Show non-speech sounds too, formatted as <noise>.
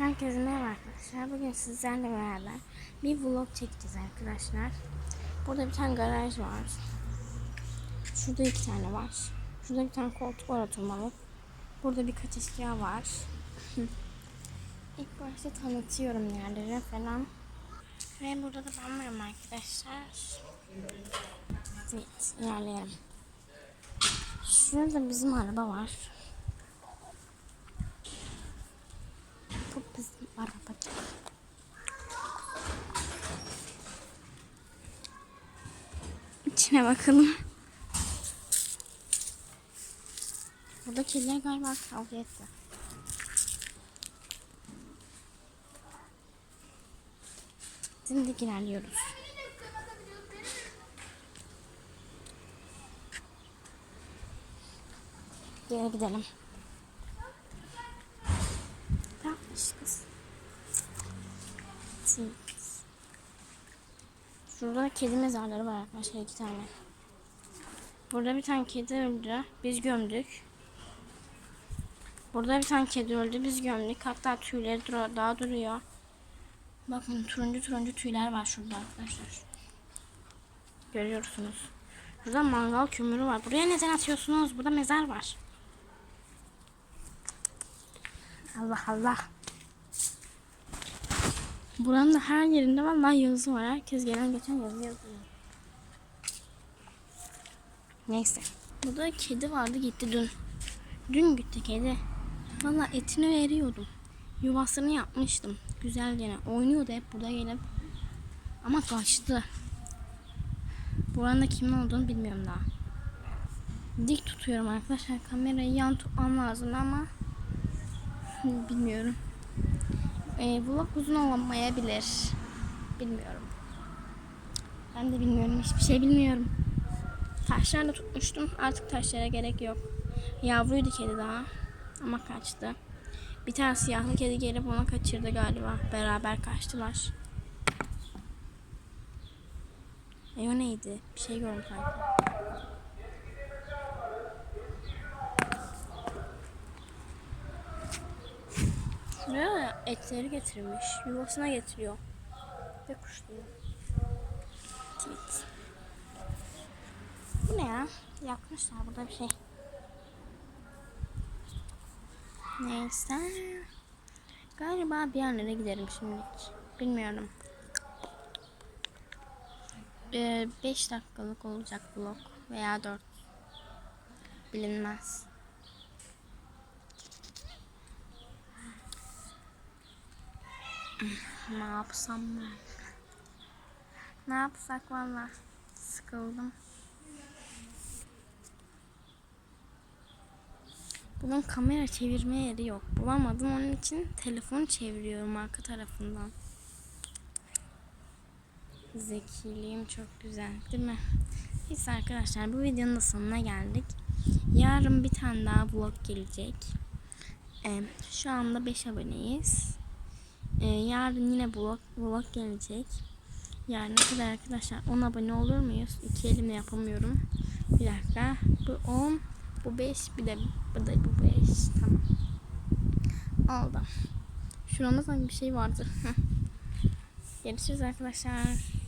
Herkese merhaba arkadaşlar. Bugün sizlerle beraber bir vlog çekeceğiz arkadaşlar. Burada bir tane garaj var. Şurada iki tane var. Şurada bir tane koltuk var oturmalık. Burada birkaç eşya var. <laughs> İlk başta tanıtıyorum yerleri falan. Ve burada da ben varım arkadaşlar. Evet, ilerleyelim. Şurada bizim araba var. Bu bizim arabacık. İçine bakalım. Burada kediler galiba kavga etti. Şimdi ilerliyoruz. Geri gidelim. Yapmış kız. Evet. Şurada kedi mezarları var arkadaşlar iki tane. Burada bir tane kedi öldü. Biz gömdük. Burada bir tane kedi öldü. Biz gömdük. Hatta tüyleri dur- daha duruyor. Bakın turuncu turuncu tüyler var şurada arkadaşlar. Görüyorsunuz. Burada mangal kömürü var. Buraya neden atıyorsunuz? Burada mezar var. Allah Allah. Buranın da her yerinde vallahi yazı var. Herkes gelen geçen yazı yazıyor. Neyse. Burada kedi vardı gitti dün. Dün gitti kedi. Valla etini veriyordum. Yuvasını yapmıştım. Güzel yine. Oynuyordu hep burada gelip. Ama kaçtı. Buranın da kimin olduğunu bilmiyorum daha. Dik tutuyorum arkadaşlar. Kamerayı yan tutmam lazım ama bilmiyorum. Ee, vlog uzun olamayabilir. Bilmiyorum. Ben de bilmiyorum. Hiçbir şey bilmiyorum. Taşlarla tutmuştum. Artık taşlara gerek yok. Yavruydu kedi daha. Ama kaçtı. Bir tane siyahlı kedi gelip onu kaçırdı galiba. Beraber kaçtılar. E o neydi? Bir şey gördüm sanki. Etleri getirmiş. Yuvasına getiriyor. Ve kuşluyor. Evet. Bu ne ya? Yakmışlar burada bir şey. Neyse. Galiba bir yerlere giderim şimdi. Bilmiyorum. 5 dakikalık olacak vlog veya 4. Bilinmez. Ne yapsam mı? Ne yapsak valla? Sıkıldım. Bunun kamera çevirme yeri yok. Bulamadım onun için telefon çeviriyorum arka tarafından. Zekiliğim çok güzel değil mi? Neyse arkadaşlar bu videonun da sonuna geldik. Yarın bir tane daha vlog gelecek. Ee, şu anda 5 aboneyiz. Ee, yarın yine vlog, vlog gelecek. Yarın kadar arkadaşlar 10 abone olur muyuz? İki elimle yapamıyorum. Bir dakika. Bu 10, bu 5, bir de bu da bu 5. Tamam. Oldu. Şuramda sanki bir şey vardı. Görüşürüz arkadaşlar.